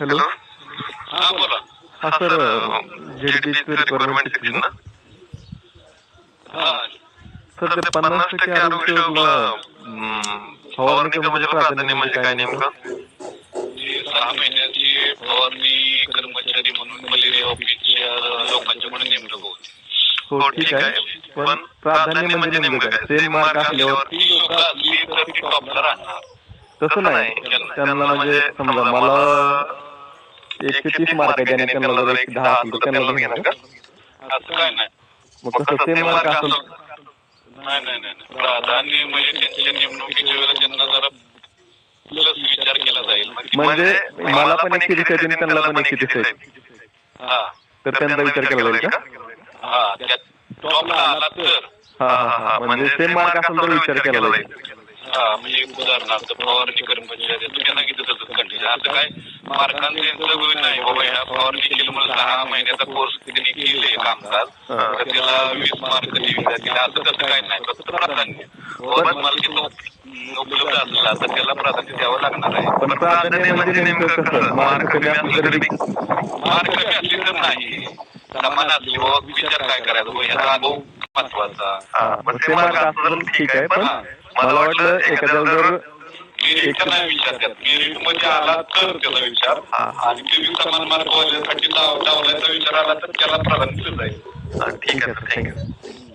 Hello. हा बोला. हा सर ना? हा. सर ते पन्नास टक्के आरोग्यला फवारणी म्हणजे प्राधान्य म्हणजे काय नेमकं? सहा महिन्याची फवारणी कर्मचारी म्हणून मलेरिया ऑफिसच्या लोकांच्याकडून नेमणूक होती हो ठीक आहे. पण प्राधान्य म्हणजे नेमकं काय? सेम मार्क असल्यावर ती लोक असली तर ती टॉपला राहणार तसं नाही. त्यांना म्हणजे समजा मला एकशे तीस मार्क आहे त्याने त्यांना जर एक दहा असतील तर त्यांना घेणार का असं काय नाही. मग कसं सेम मार्क असेल. नाही नाही नाही नाही. प्राधान्य म्हणजे त्यांच्या नेमणुकीच्या वेळेला त्यांना जरा प्लस विचार केला जाईल. म्हणजे मला पण एकशे तीस आहे आणि त्यांना पण एकशे तीस आहे हा. तर त्यांचा विचार केला जाईल का? हा त्यात टॉपला आला तर. हा हा हा. म्हणजे सेम मार्क असेल तर विचार केला जाईल. म्हणजे उदाहरणार्थ फवारणी कर्मचारी त्यांना किती देतात कंटिन्यू असं काय मार्कांचं यांचं नाही बाबा ह्या फवारणी केली म्हणून सहा महिन्याचा कोर्स त्यांनी केले कामकाज तर त्याला वीस मार्क दिली. जातील असं तसं काय नाही फक्त प्राधान्य. बाबा तिथं उपलब्ध असला तर त्याला प्राधान्य द्यावं लागणार आहे. पण प्राधान्य म्हणजे नेमकं कसं? मार्क कमी असलं तरी मार्क कमी असली तर नाही. समान असली बाबा विचार काय करायचा? ह्याचा अनुभव महत्त्वाचा हा असलं तर ठीक आहे पण मला वाटलं एखाद्याला जर नाही विचार करत मेरिटमध्ये आला तर त्याला विचार. आणि समान वाल्यासाठी विचार आला तर त्याला प्राधान्य जाईल. ठीक आहे थँक्यू